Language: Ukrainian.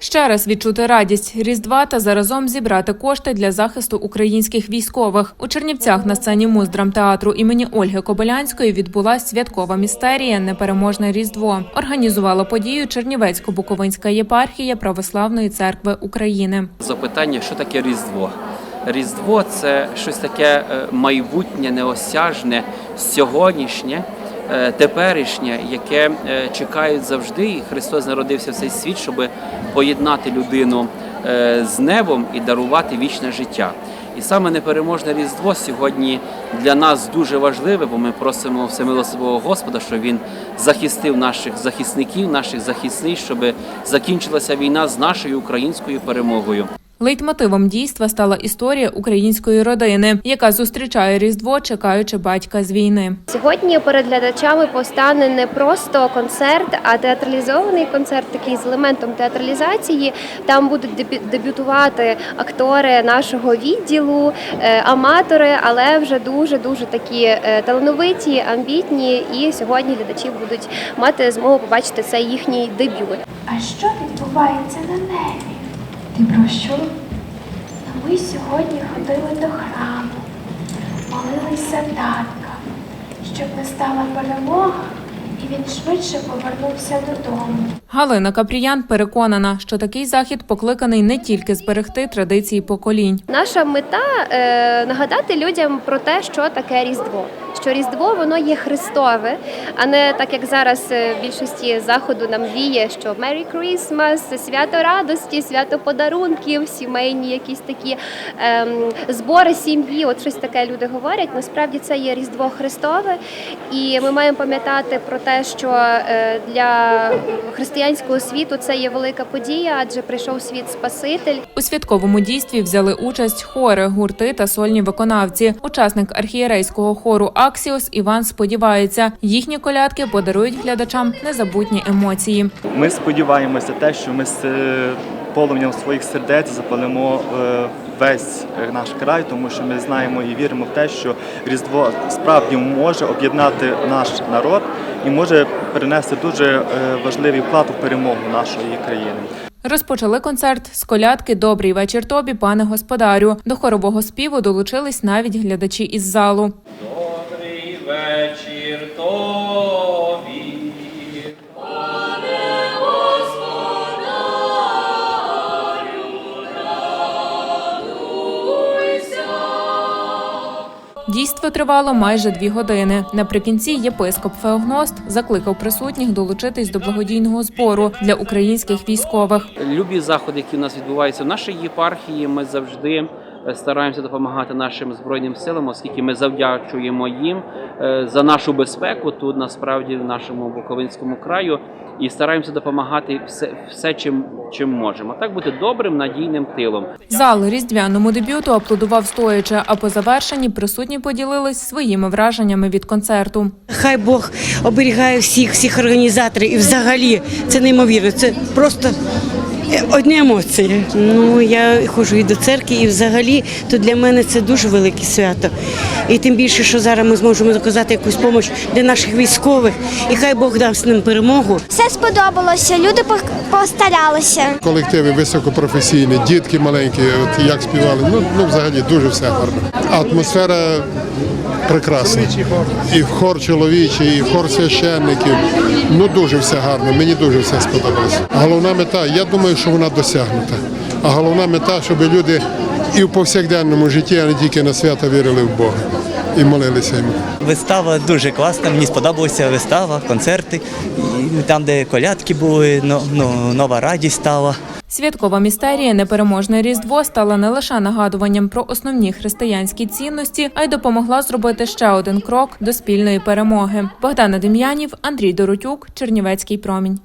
Ще раз відчути радість Різдва та заразом зібрати кошти для захисту українських військових. У Чернівцях на сцені муздрамтеатру імені Ольги Кобилянської відбулась святкова містерія Непереможне Різдво. Організувала подію Чернівецько-Буковинська єпархія Православної церкви України. Запитання, що таке Різдво? Різдво це щось таке е, майбутнє, неосяжне, сьогоднішнє, теперішнє, яке е, чекають завжди. І Христос народився в цей світ, щоб поєднати людину е, з небом і дарувати вічне життя. І саме непереможне Різдво сьогодні для нас дуже важливе, бо ми просимо всемилостивого Господа, щоб він захистив наших захисників, наших захисниць, щоб закінчилася війна з нашою українською перемогою. Лейтмотивом дійства стала історія української родини, яка зустрічає Різдво, чекаючи батька з війни. Сьогодні перед глядачами постане не просто концерт, а театралізований концерт, такий з елементом театралізації. Там будуть дебю- дебютувати актори нашого відділу, е, аматори, але вже дуже дуже такі е, талановиті, амбітні. І сьогодні глядачі будуть мати змогу побачити цей їхній дебют. А що відбувається на небі? Ти про що? Ми сьогодні ходили до храму, молилися татка, щоб настала перемога і він швидше повернувся додому. Галина Капріян переконана, що такий захід покликаний не тільки зберегти традиції поколінь. Наша мета е, нагадати людям про те, що таке Різдво. Що Різдво воно є Христове, а не так як зараз е, в більшості заходу нам віє, що Merry Christmas, свято радості, свято подарунків, сімейні якісь такі ем, збори сім'ї. От щось таке люди говорять. Насправді це є Різдво Христове, і ми маємо пам'ятати про те, що е, для християнського світу це є велика подія, адже прийшов світ Спаситель. У святковому дійстві взяли участь хори, гурти та сольні виконавці. Учасник архієрейського хору Аксіос Іван сподівається, їхні колядки подарують глядачам незабутні емоції. Ми сподіваємося те, що ми з е, полум'ям своїх сердець запалимо е, весь е, наш край, тому що ми знаємо і віримо в те, що Різдво справді може об'єднати наш народ і може принести дуже важливий вклад у перемогу нашої країни. Розпочали концерт з колядки Добрий вечір тобі, пане господарю. До хорового співу долучились навіть глядачі із залу. Дійство тривало майже дві години. Наприкінці єпископ Феогност закликав присутніх долучитись до благодійного збору для українських військових. Любі заходи, які у нас відбуваються в нашій єпархії, ми завжди стараємося допомагати нашим збройним силам, оскільки ми завдячуємо їм е, за нашу безпеку тут насправді в нашому Буковинському краю. І стараємося допомагати все, все чим, чим можемо. Так бути добрим надійним тилом. Зал різдвяному дебюту аплодував стоячи, а по завершенні присутні поділились своїми враженнями від концерту. Хай Бог оберігає всіх, всіх організаторів і взагалі це неймовірно. Це просто е, одні емоції. Ну я ходжу і до церкви, і взагалі то для мене це дуже велике свято. І тим більше, що зараз ми зможемо заказати якусь допомогу для наших військових, і хай Бог дасть нам перемогу. Все сподобалося, люди постаралися. колективи високопрофесійні, дітки маленькі, от як співали. Ну, ну взагалі дуже все гарно. Атмосфера прекрасна. І хор чоловічий, і хор священників. Ну дуже все гарно. Мені дуже все сподобалося. Головна мета, я думаю, що вона досягнута. А головна мета, щоб люди і в повсякденному житті, а не тільки на свято вірили в Бога і молилися йому. Вистава дуже класна, мені сподобалася вистава, концерти. Там, де колядки були, ну, нова радість стала. Святкова містерія Непереможне Різдво стала не лише нагадуванням про основні християнські цінності, а й допомогла зробити ще один крок до спільної перемоги. Богдана Дем'янів, Андрій Доротюк, Чернівецький промінь.